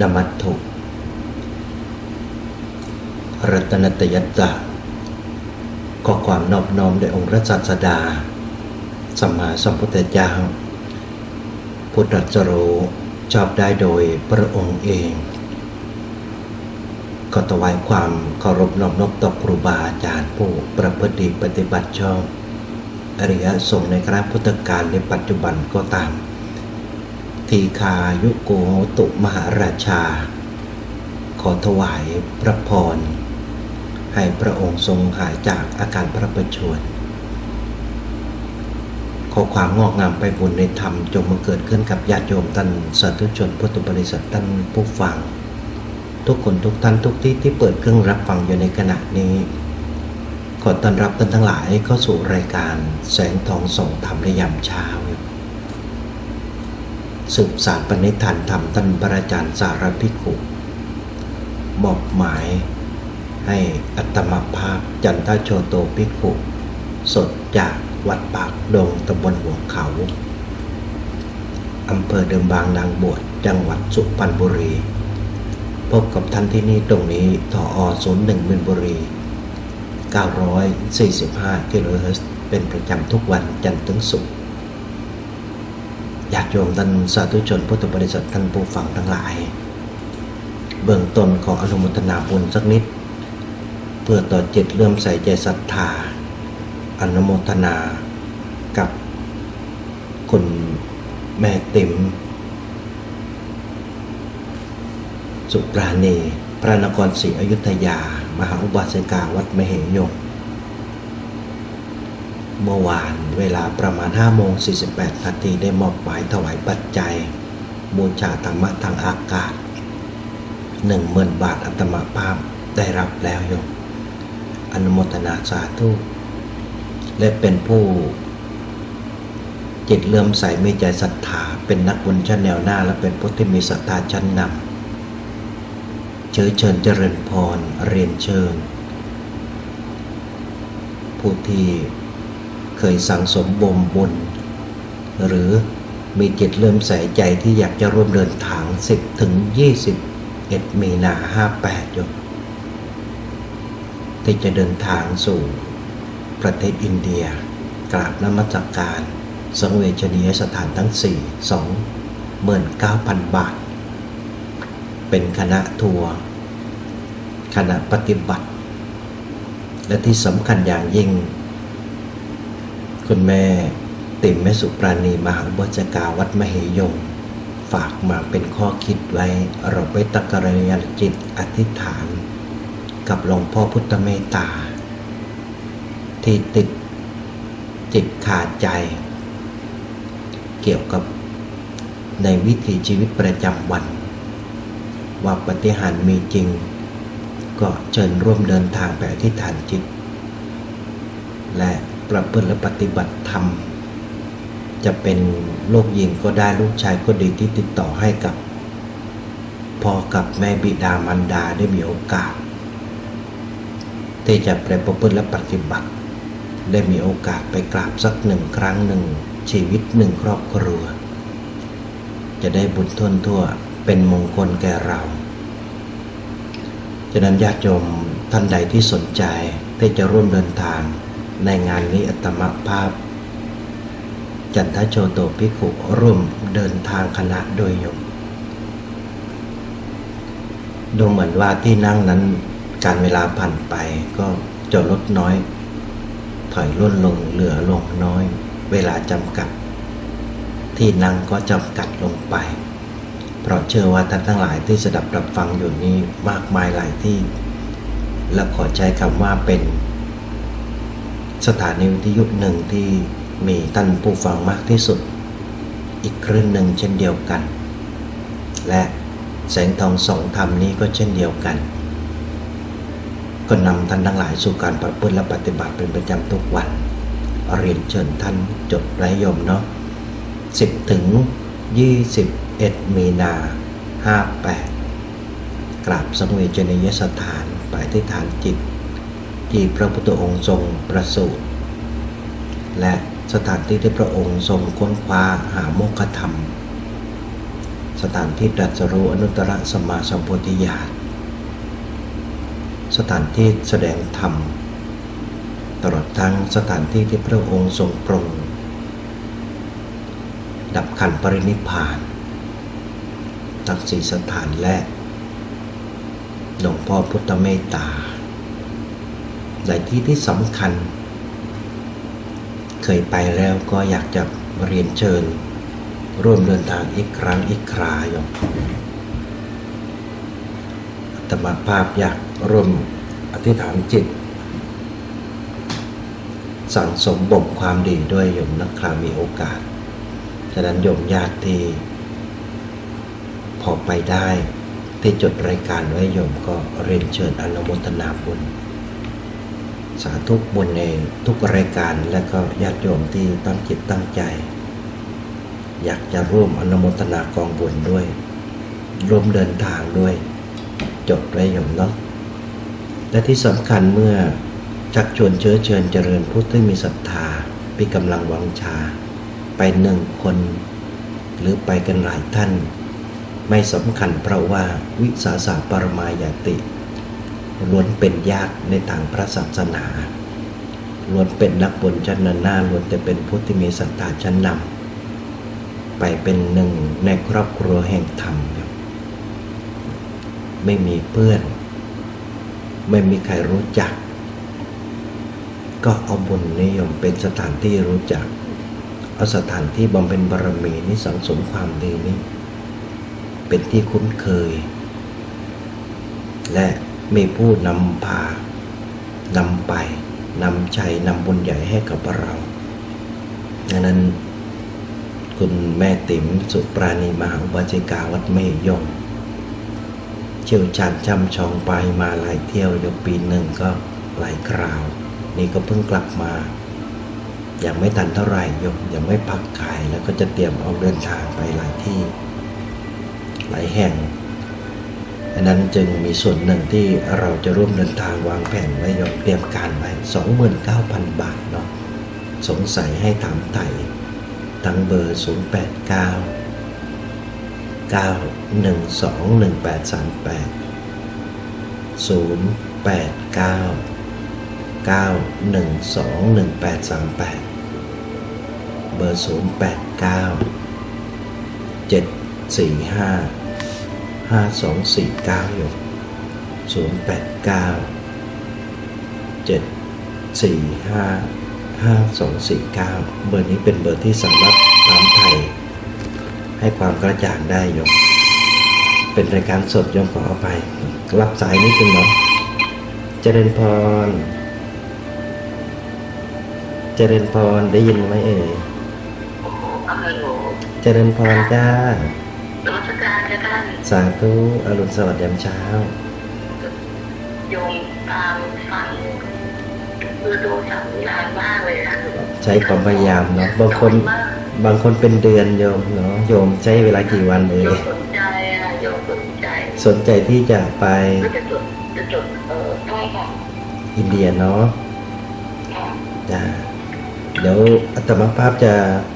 นมัตถุรัตนตยัตตะก็ความนอบน้อมแด่องค์พระศาสดาสัมมาสัมพุทธเจ้าพุทธจโรชอบได้โดยพระองค์เอง ก็ถวายความเคารพนอบนอบต่อครูบาอาจารย์ผู้ประพฤติปฏิบัติชอบอริยสงฆ์ในครั้งพุทธกาลในปัจจุบันก็ตาม ทีคายุโกโหตุมหาราชา ขอถวายพระพร ให้พระองค์ทรงหายจากอาการพระประชวรขอความงอกงามไปบุญในธรรมจงมาเกิดขึ้นกับญาติโยมท่านสาธุชนพุทธบริษัทท่านผู้ฟัง ทุกคนทุกท่านทุกที่ที่เปิดเครื่องรับฟังอยู่ในขณะนี้ ขอต้อนรับท่านทั้งหลายเข้าสู่รายการแสงทองส่งธรรมในยามเช้า สืบสารปณิธานธรรมท่านพระอาจารย์สารพิกุมอบหมายให้อัตมภาพจันทโชโตพิกุสดจากวัดปากดงตำบลหัวเขาอำเภอเดิมบางนางบวชจังหวัดสุพรรณบุรี พบกับท่านที่นี่ตรงนี้ทอ01มินบุรี 945กิโลเฮิรตซ์เป็นประจำทุกวันจันทร์ถึงศุกร์ ญาติโยมท่านสาธุชนพุทธบริษัทท่านผู้ฟังทั้งหลาย เบื้องต้นขออนุโมทนาบุญสักนิด เพื่อต่อจิตเลื่อมใส่ใจศรัทธา อนุโมทนากับคุณแม่ติ๋มสุปราณี พระนครศรีอยุธยา มหาอุบาสิกาวัดมเหยง เมื่อวานเวลาประมาณ5โมง48 นาทีได้มอบหมายถวายปัจจัย บูชาธรรมะทางอากาศ 10,000 บาทอัตมาภาพได้รับแล้วโยมอนุโมทนาสาธุ และเป็นผู้ จิตเลื่อมใสมีใจศรัทธาเป็นนักบุญชั้นแนวหน้า และเป็นผู้ที่มีศรัทธาชั้นนำเชื้อเชิญเจริญพรเรียนเชิญ ผู้ที่ เคยสั่งสมบ่มบุญ หรือมีจิตเลื่มใส่ใจที่อยากจะร่วมเดินทาง 10 ถึง 21 มีนา 58อยู่ที่จะเดินทางสู่ประเทศอินเดีย กราบนมัสการ สังเวชนียสถานทั้ง 4 29,000 บาท เป็นคณะทัวร์คณะปฏิบัติ และที่สำคัญอย่างยิ่ง คุณแม่ติ่มแม่สุปราณีมหาบจกาวัดมเหยง ฝากมาเป็นข้อคิดไว้ เราไปตะกรยานจิตอธิษฐาน กับหลวงพ่อพุทธเมตตา ที่ติดจิตขาดใจ เกี่ยวกับในวิถีชีวิตประจำวัน ว่าปฏิหารมีจริง ก็เชิญร่วมเดินทางไปอธิษฐานจิต และ ประพฤติและปฏิบัติธรรม จะเป็นลูกหญิงก็ได้ลูกชายก็ดีที่ติดต่อให้กับพ่อกับแม่บิดามารดาได้มีโอกาส ที่จะไปประพฤติและปฏิบัติ ได้มีโอกาสไปกราบสักหนึ่งครั้งหนึ่งชีวิตหนึ่งครอบครัว จะได้บุญทนทั่วเป็นมงคลแก่เราฉะนั้นญาติโยมท่านใดที่สนใจที่จะร่วมเดินทาง ในงานนี้อัตมภาพ จันทโชโตภิกขุร่วมเดินทางคณะโดยโยมดูเหมือนว่าที่นั่งนั้นการเวลาผ่านไปก็จะลดน้อย ถอยล่นลงเหลือลงน้อย เวลาจำกัด ที่นั่งก็จำกัดลงไป เพราะเชื่อว่าท่านทั้งหลายที่สดับรับฟังอยู่นี้มากมายหลายที่ และขอใช้คำว่าเป็น สถานีวิทยุหนึ่งที่มีท่านผู้ฟังมากที่สุด อีกครึ่งหนึ่งเช่นเดียวกัน และแสงทองสองธรรมนี้ก็เช่นเดียวกัน ก็นำท่านทั้งหลายสู่การประพฤติและปฏิบัติเป็นประจำทุกวัน เรียนเชิญท่านจดไรยมเนาะ10 ถึง 21 มีนา 58 กราบสังเวชนียสถานไปที่ฐานจิต ที่พระพุทธองค์ทรงประสูติและสถานที่ที่พระองค์ทรงค้นคว้าหาโมฆะธรรม สถานที่ตรัสรู้อนุตตรสัมมาสัมโพธิญาณสถานที่แสดงธรรม ตลอดทั้งสถานที่ที่พระองค์ทรงปรงดับขันปรินิพพานทั้งสี่สถานและหลวงพ่อพุทธเมตตา ในที่ที่สำคัญ เคยไปแล้วก็อยากจะเรียนเชิญ ร่วมเดินทางอีกครั้งอีกคราโยมอาตมภาพอยากร่วมอธิษฐานจิต สั่งสมบ่มความดีด้วยโยมนักครามีโอกาส ฉะนั้นโยมญาติที่พอไปได้ที่จดรายการไว้โยมก็เรียนเชิญอนุโมทนาบุญ สาธุบุญในทุกรายการและก็ญาติโยมที่ตั้งจิตตั้งใจ อยากจะร่วมอนุโมทนากองบุญด้วย ร่วมเดินทางด้วย จดไว้โยมเนาะและที่สำคัญเมื่อชักชวนเชื้อเชิญเจริญผู้ที่มีศรัทธามีกำลังวังชา ไปหนึ่งคน หรือไปกันหลายท่าน ไม่สำคัญเพราะว่าวิสาสะปรมายาติ ล้วนเป็นญาติในทางพระศาสนาล้วนเป็นนักบุญชั้นนหน้าล้วนแต่เป็นผู้ที่มีศรัทธาชั้นนำไปเป็นหนึ่งในครอบครัวแห่งธรรมครับไม่มีเพื่อน ไม่มีใครรู้จัก ก็เอาบุญนิยมเป็นสถานที่รู้จัก เอาสถานที่บำเพ็ญบารมีนี้สังสมความดีนี้ เป็นที่คุ้นเคย และ มีผู้นำพานำไปนำชัยนำบุญใหญ่ให้กับเราดังนั้น คุณแม่ติ๋มสุปราณีมหาอุบาสิกาวัดเมยยง เชี่ยวชาญช่ำชองไปมาหลายเที่ยวยกปีหนึ่งก็หลายคราว นี่ก็เพิ่งกลับมายังไม่ทันเท่าไหร่ยกยังไม่พักขายแล้วก็จะเตรียมออกเดินทางไปหลายที่ หลายแห่ง อันนั้นจึงมีส่วนหนึ่งที่เราจะร่วมเดินทางวางแผนไว้ยอมเตรียมการไว้ 29,000 บาทเนาะสงสัยให้ถามไถ่ทั้งเบอร์ 089 9121838 089 9121838 เบอร์ 089 745 ห้าสองสี่เก้าอยู่ศูนย์แปดเก้าเจ็ดสี่ห้าห้าสองสี่เก้าเบอร์นี้เป็นเบอร์ที่สามารถถามไทย ให้ความกระจ่างได้ยมเป็นรายการสดยมขออภัยรับสายนิดนึงเนาะเจริญพร เจริญพรได้ยินไหมเอ่ยเจริญพรจ้า สาธุอรุณสวัสดิ์ยามเช้า โยมตามฟังคือดูสัญญาณมากเลยค่ะใช้ความพยายามเนาะบางคนมากบางคนเป็นเดือนโยมเนาะโยมใช้เวลากี่วันเอ่โยยมสนใจอะโยมสนใจ สนใจที่จะไปก็จะจดจะจดเออใช่ค่ะอินเดียเนาะค่ะจ้าเดี๋ยวอัตมาภาพจะแ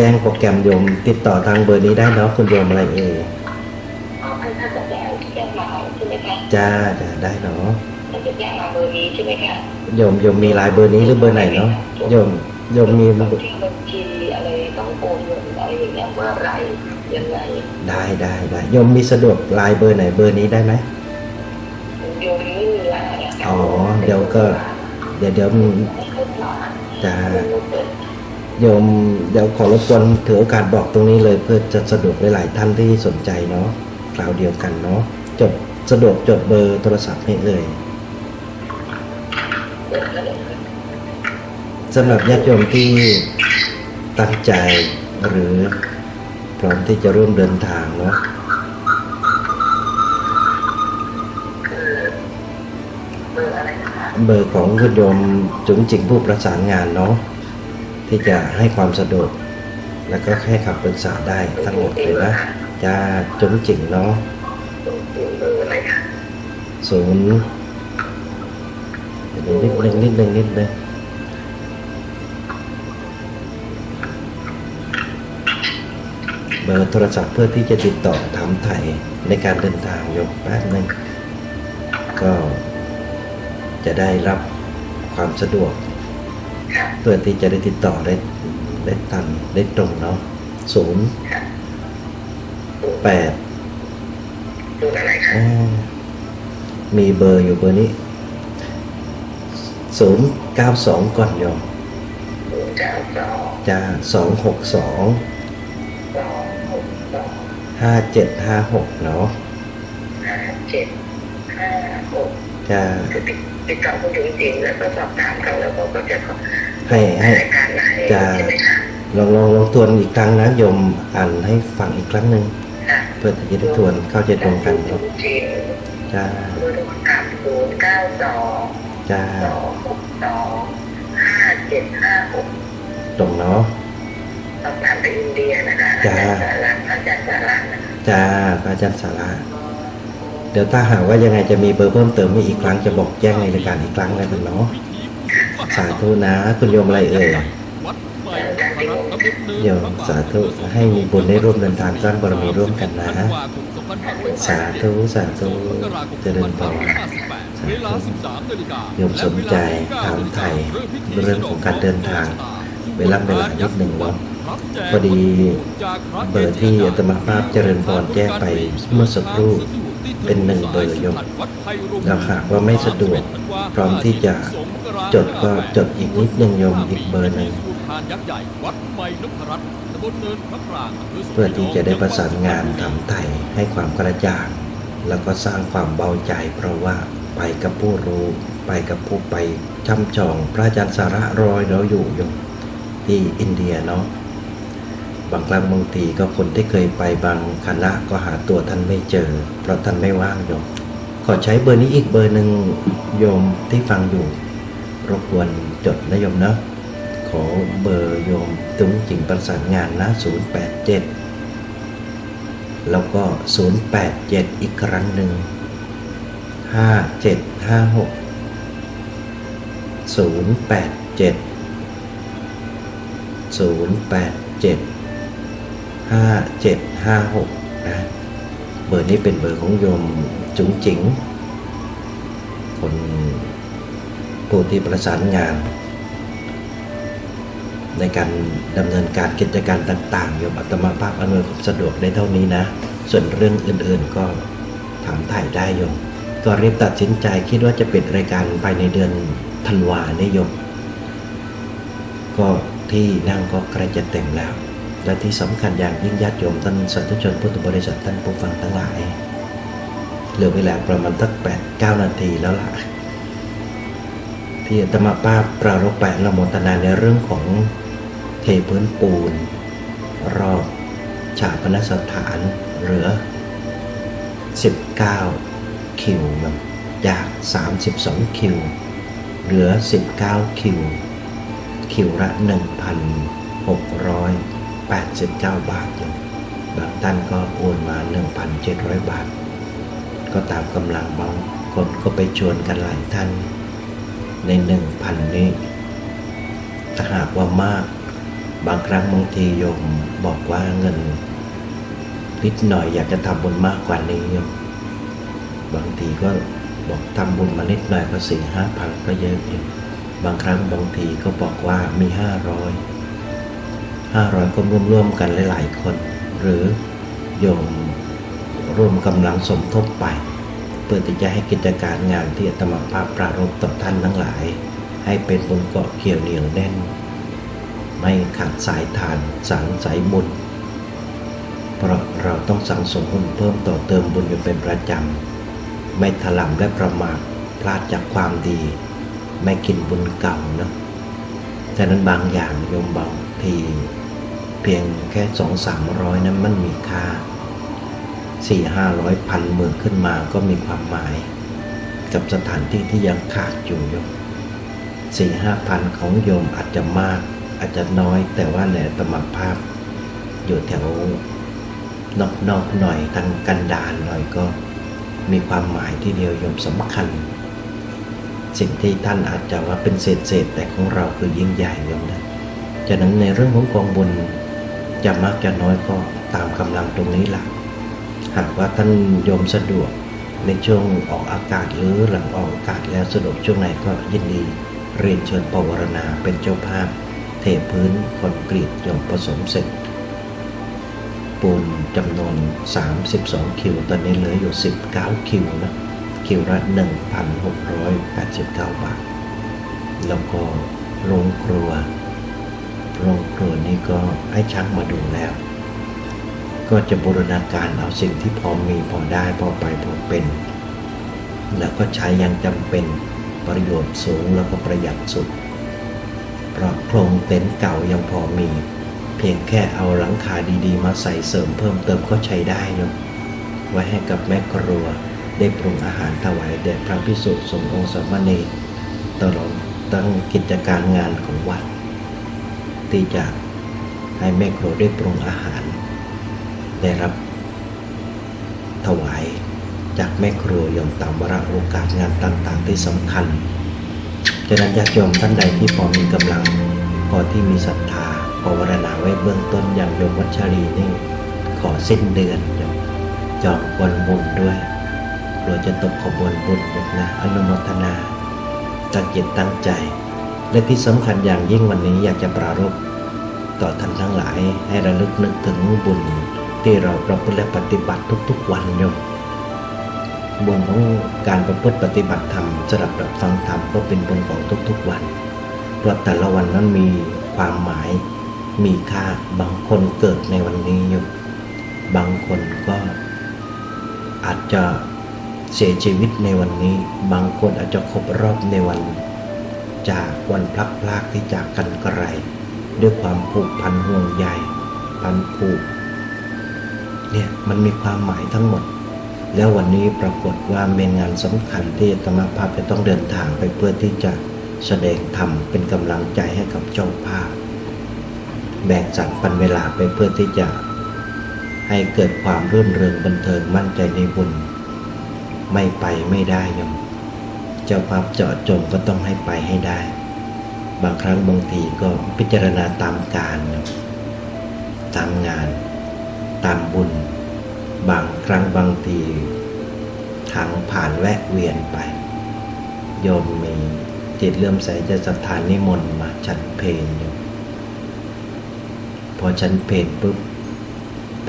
จ้งโปรแกรมโยม ติดต่อทางเบอร์นี้ได้เนาะคุณโยมอะไรเอ่ยเอาให้ท่านจะแจ้งแจ้งมาใช่ไหมคะจ้าจะได้เนาะท่านจะแจ้งมาเบอร์นี้ใช่ไหมคะโยมโยมมีไลายเบอร์นี้หรือเบอร์ไหนเนาะโยมโยมมีต้องที่บัญชีอะไรต้องโอนเงินอะไรอย่างเงี้ยเมื่อไหรยังไงได้ได้ได้โยมมีสะดวกไลายเบอร์ไหนเบอร์นี้ได้ไหมโยมไม่มีไลน์ะค่ะอ๋อเดี๋ยวก็ เดี๋ยวเดี๋ยวไม่เคยมาจะไม่เคย โยมเดี๋ยวขอรบกวนถือโอกาสบอกตรงนี้เลย เพื่อจะสะดวกหลายๆท่านที่สนใจเนาะคราวเดียวกันเนาะจดสะดวกจดเบอร์โทรศัพท์ให้เลยสำหรับญาติโยมที่ตั้งใจหรือพร้อมที่จะร่วมเดินทางเนาะเบอร์ของคุณโยมจุ๋งจิงผู้ประสานงานเนาะ ที่จะให้ความสะดวก แล้วก็ให้คำปรึกษาได้ทั้งหมดเลยนะจะจุ๋งจิงเนาะศูนย์เดี๋ยวนิดนึงนิดนึงนิดนึงเบอร์โทรศัพท์เพื่อที่จะติดต่อถามไถ่ในการเดินทางโยมแป๊บหนึงก็จะได้รับความสะดวก เพื่อที่จะได้ติดต่อได้ได้ทันได้ตรงเนาะศูนย์ค่ะแปดดูอะไรคะอ๋อมีเบอร์อยู่เบอร์นี้ศูนย์เก้าสองก่อนโยมศูนย์เก้าสองจะสองหกสองสองหกสองห้าเจ็ดห้าหกเนาะห้าเจ็ดห้าหกจะ คือติดติดต่อคุณจริงๆแล้วก็สอบถามเขาแล้วเขาก็จะขอให้ให้รายการมาให้จะใช่ไหมคะลองลองลองทวนอีกครั้งนะโยมอ่านให้ฟังอีกครั้งหนึ่งค่ะเพื่อที่จะได้ทวนเข้าใจตรงกันจเนาะริงจ้าๆเบอร์โทรศัพท์ศูนย์เก้าสองจ้าสองหกสองห้าเจ็ดห้าหกตรงเนาะสอบถามไปอินเดียนะคะจ้าอาจารย์สารัตน์อาจารย์สารัตน์นะคะจ้าพระอาจารย์สาระ เดี๋ยวถ้าหากว่ายังไงจะมีเบอร์เพิ่มเติมให้อีกครั้งจะบอกแจ้งในรายการอีกครั้งแล้วกันเนาะสาธุนะ คุณโยมอะไรเอ่ยโยมสาธุให้มีบุญได้ร่วมเดินทางสร้างบารมีร่วมกันนะ สาธุสาธุเจริญพรเวลา13นาฬิกาโยมสนใจถามไทยเรื่องของการเดินทางเวลาเวลานิดหนึ่งเนาะพอดีเบอร์ที่อาตมาภาพเจริญพรแจ้งไปเมื่อสักครู่ เป็นหนึ่งเบอร์โยมแล้วหากว่าไม่สะดวกพร้อมที่จะจดก็จดอีกนิดหนึ่งโยมอีกเบอร์หนึ่งเพื่อที่จะได้ประสานงานทำไถ่ให้ความกระจ่าง แล้วก็สร้างความเบาใจ เพราะว่าไปกับผู้รู้ ไปกับผู้ไปช่ำชอง พระอาจารย์สาระรอยเราอยู่อยู่ที่อินเดียเนาะ บางครั้งบางทีก็คนที่เคยไปบางคณะก็หาตัวท่านไม่เจอ เพราะท่านไม่ว่างโยมขอใช้เบอร์นี้อีกเบอร์หนึ่งโยมที่ฟังอยู่ รบกวนจดนะโยมนะขอเบอร์โยมตุ้งจิงประสานงานนะ 087 แล้วก็ 087 อีกครั้งหนึ่ง 5756 087 087 5756นะเบอร์นี้เป็นเบอร์ของโยมจุ๋งจิ๋งคนผู้ที่ประสานงาน ในการดำเนินการกิจการต่างๆโยมอัตมาภาพอำนวยความสะดวกได้เท่านี้นะ ส่วนเรื่องอื่นๆก็ถามถ่ายได้โยมก็รีบตัดสินใจคิดว่าจะปิดรายการภายในเดือนธันวาเนี่ยโยมก็ที่นั่งก็ใกล้จะเต็มแล้ว และที่สำคัญอย่างยิ่งญาติโยมท่านสาธุชนพุทธบริษัทท่านผู้ฟังทั้งหลาย เหลือเวลาประมาณสักแปดเก้านาทีแล้วล่ะ ที่อาตมภาพปรารภแปะละโมทนาในเรื่องของเทพื้นปูน รอบฉาปนสถานเหลือ 19 คิวครับจาก 32 คิว เหลือ 19 คิว คิวละ 89 บาทอยู่บางท่านก็โอนมา 1,700 บาท ก็ตามกำลังบางคนก็ไปชวนกันหลายท่าน ในหนึ่งพันนี้ ถ้าหากว่ามาก บางครั้งบางทีโยมบอกว่าเงินนิดหน่อยอยากจะทำบุญมากกว่านี้โยมบางทีก็บอกทำบุญมานิดหน่อยก็สี่ห้าพันก็เยอะอยู่บางครั้งบางทีก็บอกว่ามีห้าร้อย ห้าร้อยก็ร่วมๆกันหลายๆคน หรือโยมร่วมกำลังสมทบไป เพื่อที่จะให้กิจการงานที่อาตมาภาพปรารภต่อท่านทั้งหลาย ให้เป็นบนเกาะเกี่ยวเหนียวแน่น ไม่ขาดสายทานสารสายบุญเพราะเราต้องสั่งสมบุญเพิ่มต่อเติมบุญอยู่เป็นประจำ ไม่ถลำและประมาทพลาดจากความดี ไม่กินบุญเก่าเนอะฉะนั้นบางอย่างโยมบางที เพียงแค่สองสามร้อยนั้นมันมีค่าสี่ห้าร้อยพันหมื่นขึ้นมาก็มีความหมาย กับสถานที่ที่ยังขาดอยู่โยมสี่ห้าพันของโยมอาจจะมากอาจจะน้อยแต่ว่าในตมภาพ อยู่แถวนอกนอกๆหน่อยทางกันดารหน่อยก็มีความหมายที่เดียวโยมสำคัญ สิ่งที่ท่านอาจจะว่าเป็นเศษเศษๆแต่ของเราคือยิ่งใหญ่โยมนะฉะนั้นในเรื่องของกองบุญ จะมากจะน้อยก็ตามกำลังตรงนี้หละหากว่าท่านโยมสะดวกในช่วงออกอากาศหรือหลังออกอากาศแล้วสะดวกช่วงไหนก็ยินดีเรียนเชิญปวารณาเป็นเจ้าภาพ เทพื้นคอนกรีตยมผสมเสร็จ ปูนจำนวน 32 คิว ตอนนี้เหลืออยู่ 19 คิวนะคิวละ1,689 บาท แล้วก็โรงครัว โรงครัวนี่ก็ให้ช่างมาดูแล้ว ก็จะบูรณาการเอาสิ่งที่พอมีพอได้พอไปพอเป็น แล้วก็ใช้อยังจำเป็นประโยชน์สูงแล้วก็ประหยัดสุด เพราะโครงเต็นท์เก่ายังพอมี เพียงแค่เอาหลังคาดีๆ มาใส่เสริมเพิ่มเติมก็ใช้ได้โยมไว้ให้กับแม่ครัวได้ปรุงอาหารถวายแด่พระพิสุสงฆ์องค์สามเณรตลอดตั้งกิจการงานของวัด ที่จะให้แม่ครัวได้ปรุงอาหาร ได้รับ ถวายจากแม่ครัวยอมตามวาระโอกาสงานต่าง ๆ ที่สำคัญฉะนั้นญาติโยมท่านใดที่พอมีกำลังพอที่มีศรัทธาภาวนาไว้เบื้องต้นอย่างโยมวัชรีนี่ขอสิ้นเดือนโยมจองคนบุญด้วยกลัวจะตกขบวนบุญนะอนุโมทนาตั้งจิตตั้งใจ และที่สำคัญอย่างยิ่งวันนี้อยากจะปรารภต่อท่านทั้งหลายให้ระลึกนึกถึงบุญที่เราประพฤติและปฏิบัติทุกๆวันโยมบุญของการประพฤติปฏิบัติธรรมสำหรับแบบฟังธรรมก็เป็นบุญของทุกๆวันเพราะแต่ละวันนั้นมีความหมายมีค่าบางคนเกิดในวันนี้อยู่ บางคนก็อาจจะเสียชีวิตในวันนี้ บางคนอาจจะครบรอบในวัน จากวันพลัดพรากที่จากกันไกลด้วยความผูกพันห่วงใยพันผูกเนี่ยมันมีความหมายทั้งหมด แล้ววันนี้ปรากฏว่าเป็นงานสำคัญที่อาตมภาพจะต้องเดินทางไปเพื่อที่จะแสดงธรรมเป็นกำลังใจให้กับเจ้าภาพ แบ่งสรรปันเวลาไปเพื่อที่จะ ให้เกิดความรื่นเริงบันเทิงมั่นใจในบุญ ไม่ไปไม่ได้ยมเจ้าภาพเจาะจงก็ต้องให้ไปให้ได้ บางครั้งบางทีก็พิจารณาตามการตามงาน ตามบุญ บางครั้งบางทีทางผ่านแวะเวียนไป โยมมีจิตเลื่อมใสจะสถานนิมนต์มาฉันเพลโยมพอฉันเพลปุ๊บ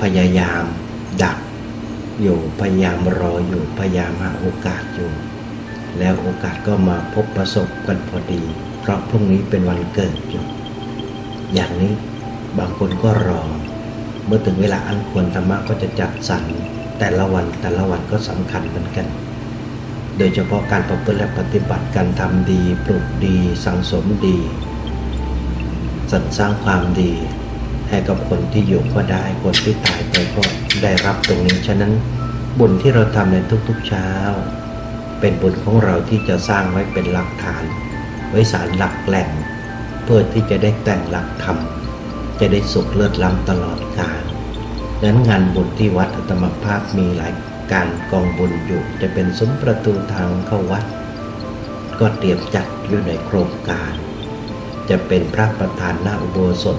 พยายามดักอยู่พยายามรออยู่พยายามหาโอกาสอยู่ แล้วโอกาสก็มาพบประสบกันพอดี เพราะพรุ่งนี้เป็นวันเกิดอยู่อย่างนี้บางคนก็รอ เมื่อถึงเวลาอันควรธรรมะก็จะจัดสรรแต่ละวันแต่ละวันก็สำคัญเหมือนกัน โดยเฉพาะการประพฤติและปฏิบัติการทำดี ปลูกดี สังสมดีสรรสร้างความดี ให้กับคนที่อยู่ก็ได้คนที่ตายไปก็ได้รับตรงนี้ฉะนั้นบุญที่เราทำในทุกๆเช้า เป็นบุญของเราที่จะสร้างไว้เป็นหลักฐาน ไว้สารหลักแหล่ง เพื่อที่จะได้แต่งหลักธรรมจะได้สุขเลิศล้ำตลอดกาลดังนั้นงานบุญที่วัดอัตมภาพมีหลายการกองบุญอยู่จะเป็นซุ้มประตูทางเข้าวัด ก็เตรียมจัดอยู่ในโครงการ จะเป็นพระประธานหน้าอุโบสถ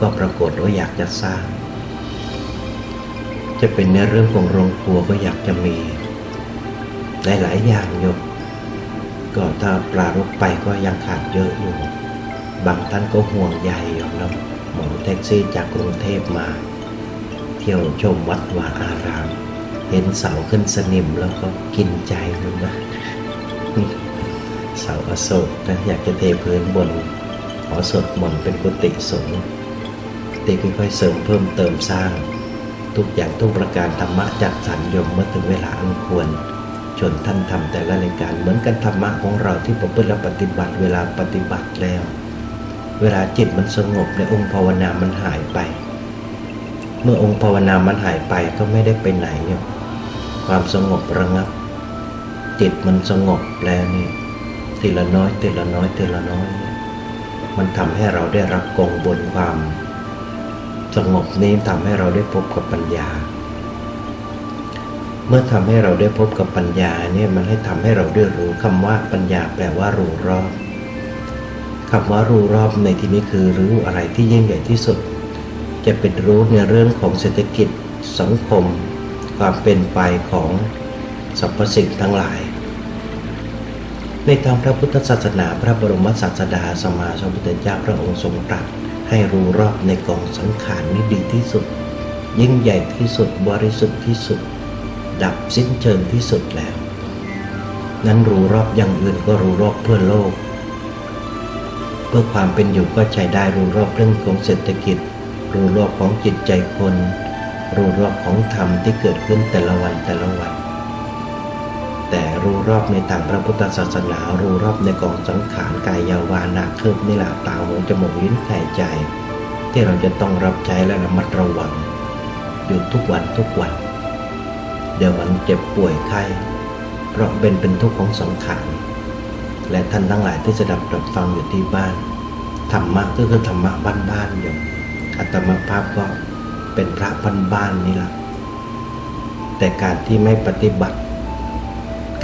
ก็ปรากฏว่าอยากจะสร้าง จะเป็นในเรื่องของโรงครัวก็อยากจะมี หลาย ๆ อย่างอยู่ก็ถ้าปลารบไปก็ยังขาดเยอะอยู่ บางท่านก็ห่วงใยอยู่นะหมอแท็กซี่จากกรุงเทพมา เที่ยวชมวัดวาอาราม เห็นเสาขึ้นสนิมแล้วก็กินใจเลยนะเสาอโศกนะอยากจะเทพื้นบนหอสวดมนต์เป็นกุฏิสงฆ์ตีค่อยๆเสริมเพิ่มเติมสร้าง ทุกอย่างทุกประการธรรมะจัดสรรยมเมื่อถึงเวลาอันควร ชนท่านทำแต่ละรายการเหมือนกันธรรมะของเราที่ประพฤติและปฏิบัติเวลาปฏิบัติแล้ว เวลาจิตมันสงบในองค์ภาวนามันหายไป เมื่อองค์ภาวนามันหายไปก็ไม่ได้ไปไหนเนี่ยความสงบระงับ จิตมันสงบแล้วนี่ทีละน้อยทีละน้อยทีละน้อย มันทำให้เราได้รับกองบนความ สงบนี้ทำให้เราได้พบกับปัญญา เมื่อทำให้เราได้พบกับปัญญาเนี่ยมันให้ทำให้เราได้รู้คำว่าปัญญาแปลว่ารู้รอบคำว่ารู้รอบในที่นี้คือรู้อะไรที่ยิ่งใหญ่ที่สุด จะเป็นรู้ในเรื่องของเศรษฐกิจสังคม ความเป็นไปของสรรพสิ่งทั้งหลาย ในทางพระพุทธศาสนาพระบรมศาสดาสมมาสมพุทธเจ้าพระองค์ทรงตรัสให้รู้รอบในกองสังขารนี้ดีที่สุด ยิ่งใหญ่ที่สุดบริสุทธิ์ที่สุด ดับสิ้นเชิงที่สุดแล้ว นั้นรู้รอบอย่างอื่นก็รู้รอบเพื่อโลก เพื่อความเป็นอยู่ก็ใช้ได้รู้รอบเรื่องของเศรษฐกิจ รู้รอบของจิตใจคน รู้รอบของธรรมที่เกิดขึ้นแต่ละวันแต่ละวัน แต่รู้รอบในทางพระพุทธศาสนา รู้รอบในกองสังขารกายยาวานาเคิบนี่แหละตาหูจมูกลิ้นกายใจ ที่เราจะต้องรับใช้และระมัดระวังอยู่ทุกวันทุกวัน เดี๋ยวมันเจ็บป่วยไข้ เพราะเป็นเป็นทุกข์ของสังขาร และท่านทั้งหลายที่จะดับรับฟังอยู่ที่บ้าน ธรรมะก็คือธรรมะบ้านๆอยู่อัตมาภาพก็เป็นพระบ้านๆนี่แหละแต่การที่ไม่ปฏิบัติ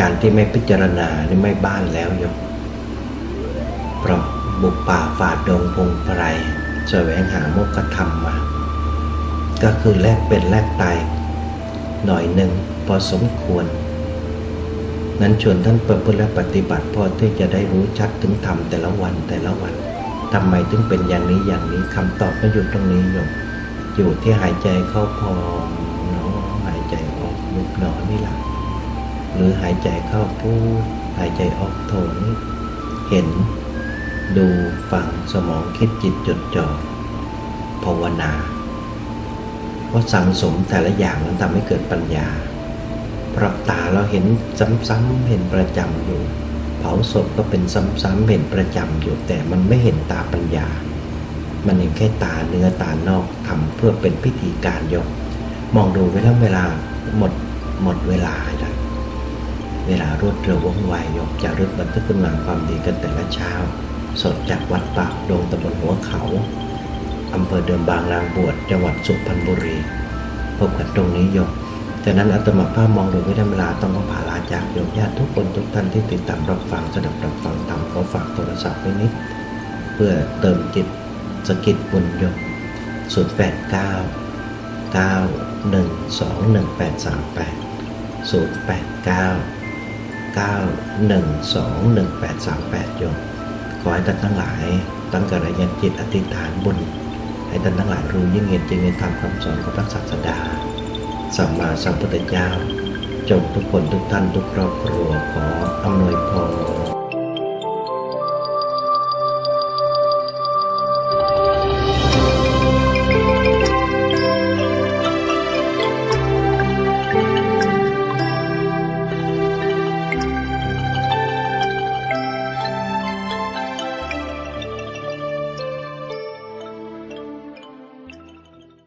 การที่ไม่พิจารณานี่ไม่บ้านแล้วโยมเพราะบุกป่าฝ่าดงพงไพรแสวงหาโมกขธรรมมา ก็คือแลกเป็นแลกตาย หน่อยหนึ่งพอสมควร นั้นชวนท่านประพฤติและปฏิบัติพอที่จะได้รู้ชัดถึงธรรมแต่ละวันแต่ละวันทำไมถึงเป็นอย่างนี้อย่างนี้คำตอบก็อยู่ตรงนี้โยมอยู่ที่หายใจเข้าพอหนอหายใจออกยุบหนอนี่แหละหรือหายใจเข้าพูดหายใจออกโทนี่เห็น ดูฟังสมองคิดจิตจดจ่อภาวนา เพราะสังสมแต่ละอย่างมันทำให้เกิดปัญญา เพราะตาเราเห็นซ้ำๆเห็นประจำอยู่ เผาศพก็เป็นซ้ำๆเห็นประจำอยู่ แต่มันไม่เห็นตาปัญญา มันเห็นแค่ตาเนื้อตานอกทำเพื่อเป็นพิธีการยก มองดูเวลาเวลาหมดหมดเวลาแล้วเวลารวดเร็วว่องไวยกจะรึกบันทึกคุณงความดีกันแต่ละเช้า สดจากวัดปากดงตำบลหัวเขา อำเภอเดิมบางนางบวชจังหวัดสุพรรณบุรี พบกันตรงนี้โยมจากนั้นอาตมาภาพมองดูไม่ได้เวลาต้องขอผาลาจากโยมญาติทุกคนทุกท่านที่ติดตามรับฟังสดับรับฟังตามขอฝากโทรศัพท์ไว้นิด เพื่อเติมจิตสกิดบุญโยม0 8 9 9 1 2 1 8 3 8 0 8 9 9121838โยมขอให้ท่านทั้งหลายตั้งกระยันจิตอธิษฐานบุญ ให้ท่านทั้งหลายรู้ยิ่งเห็นจริงในธรรมคำสอนของพระศาสดาสัมมาสัมพุทธเจ้าจงทุกคนทุกท่านทุกครอบครัวขออำนวยพร